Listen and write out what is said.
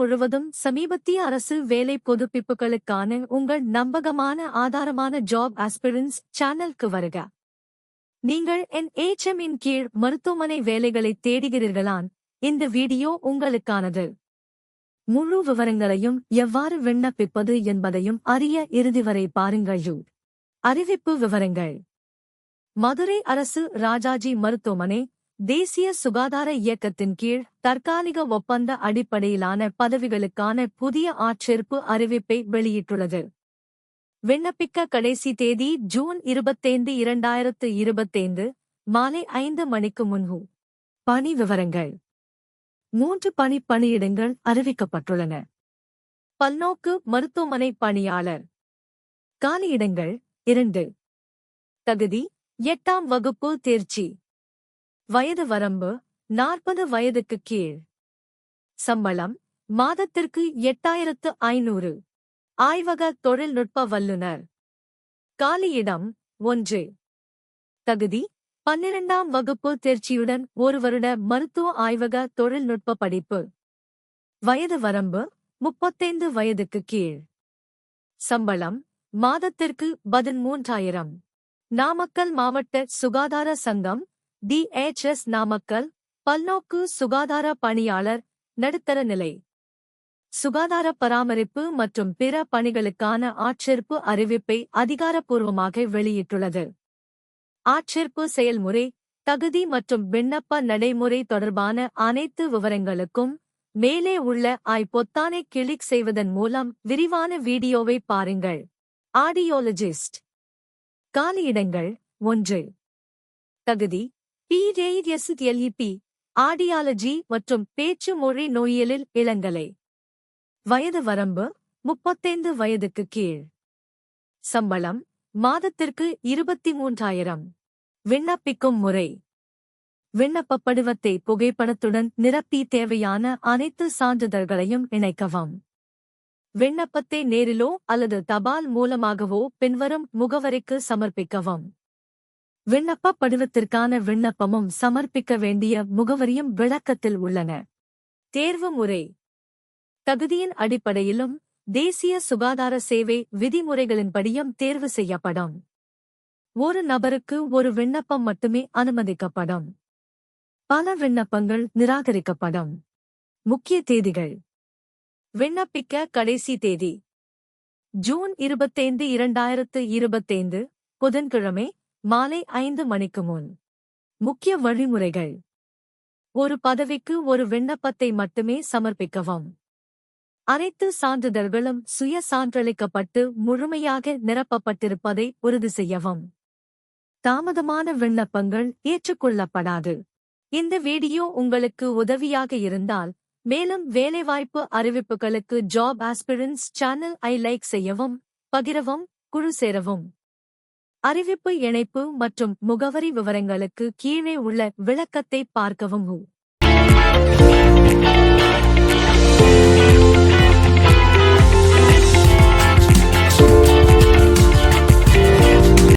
முழுவதும் சமீபத்திய அரசு வேலை புதுப்பிப்புகளுக்கான உங்கள் நம்பகமான ஆதாரமான ஜாப் ஆஸ்பிரன்ஸ் சேனலுக்கு வருக. நீங்கள் என் இன் கீழ் மருத்துவமனை வேலைகளை தேடுகிறீர்களான் இந்த வீடியோ உங்களுக்கானது. முழு விவரங்களையும் எவ்வாறு விண்ணப்பிப்பது என்பதையும் அறிய இறுதி வரை பாருங்கள். அறிவிப்பு விவரங்கள். மதுரை அரசு ராஜாஜி மருத்துவமனை தேசிய சுகாதார இயக்கத்தின் கீழ் தற்காலிக ஒப்பந்த அடிப்படையிலான பதவிகளுக்கான புதிய ஆட்சேர்ப்பு அறிவிப்பை வெளியிட்டுள்ளது. விண்ணப்பிக்க கடைசி தேதி ஜூன் இருபத்தைந்து இரண்டாயிரத்து இருபத்தைந்து மாலை ஐந்து மணிக்கு முன்பு. பணி விவரங்கள். மூன்று பணி பணியிடங்கள் அறிவிக்கப்பட்டுள்ளன. பல்நோக்கு மருத்துவமனை பணியாளர். காலியிடங்கள் இரண்டு. தகுதி எட்டாம் வகுப்பு தேர்ச்சி. வயது வரம்பு நாற்பது வயதுக்கு கீழ். சம்பளம் மாதத்திற்கு எட்டாயிரத்து ஐநூறு. ஆய்வக தொழில்நுட்ப வல்லுநர். காலியிடம் ஒன்று. தகுதி பன்னிரண்டாம் வகுப்பு தேர்ச்சியுடன் ஒரு வருட மருத்துவ ஆய்வக தொழில்நுட்ப படிப்பு. வயது வரம்பு முப்பத்தைந்து வயதுக்கு கீழ். சம்பளம் மாதத்திற்கு பதிமூன்றாயிரம். நாமக்கல் மாவட்ட சுகாதார சங்கம் டிஎச்எஸ் நாமக்கல் பல்நோக்கு சுகாதார பணியாளர் நடுத்தர நிலை. சுகாதார பராமரிப்பு மற்றும் பிற பணிகளுக்கான ஆட்சேர்ப்பு அறிவிப்பை அதிகாரப்பூர்வமாக வெளியிட்டுள்ளது. ஆட்சேர்ப்பு செயல்முறை தகுதி மற்றும் விண்ணப்ப நடைமுறை தொடர்பான அனைத்து விவரங்களுக்கும் மேலே உள்ள ஐ பொத்தானை கிளிக் செய்வதன் மூலம் விரிவான வீடியோவை பாருங்கள். ஆடியோலஜிஸ்ட். காலியிடங்கள் ஒன்று. தகுதி பிஜேஎஸ்எல்இபி ஆடியாலஜி மற்றும் பேச்சு மொழி நோயியலில் இளங்கலை. வயது வரம்பு முப்பத்தைந்து வயதுக்கு கீழ். சம்பளம் மாதத்திற்கு இருபத்தி மூன்றாயிரம். விண்ணப்பிக்கும் முறை. விண்ணப்ப படிவத்தை புகைப்படத்துடன் நிரப்பி தேவையான அனைத்து சான்றிதழ்களையும் இணைக்கவும். விண்ணப்பத்தை நேரிலோ அல்லது தபால் மூலமாகவோ பின்வரும் முகவரிக்கு சமர்ப்பிக்கவும். விண்ணப்ப படிவத்திற்கான விண்ணப்பமும் சமர்ப்பிக்க வேண்டிய முகவரியும் விளக்கத்தில் உள்ளன. தேர்வு முறை. தகுதியின் அடிப்படையிலும் தேசிய சுகாதார சேவை விதிமுறைகளின்படியும் தேர்வு செய்யப்படும். ஒரு நபருக்கு ஒரு விண்ணப்பம் மட்டுமே அனுமதிக்கப்படும். பல விண்ணப்பங்கள் நிராகரிக்கப்படும். முக்கிய தேதிகள். விண்ணப்பிக்க கடைசி தேதி. ஜூன் இருபத்தைந்து இரண்டாயிரத்து இருபத்தைந்து புதன்கிழமை மாலை ஐந்து மணிக்கு முன். முக்கிய வழிமுறைகள். ஒரு பதவிக்கு ஒரு விண்ணப்பத்தை மட்டுமே சமர்ப்பிக்கவும். அனைத்து சான்றிதழ்களும் சுய சான்றளிக்கப்பட்டு முழுமையாக நிரப்பப்பட்டிருப்பதை உறுதி செய்யவும். தாமதமான விண்ணப்பங்கள் ஏற்றுக்கொள்ளப்படாது. இந்த வீடியோ உங்களுக்கு உதவியாக இருந்தால் மேலும் வேலைவாய்ப்பு அறிவிப்புகளுக்கு ஜாப் ஆஸ்பிரன்ஸ் சேனல் ஐ லைக் செய்யவும் பகிரவும் குழு சேரவும். அறிவிப்பு இணைப்பு மற்றும் முகவரி விவரங்களுக்கு கீழே உள்ள விளக்கத்தை பார்க்கவும்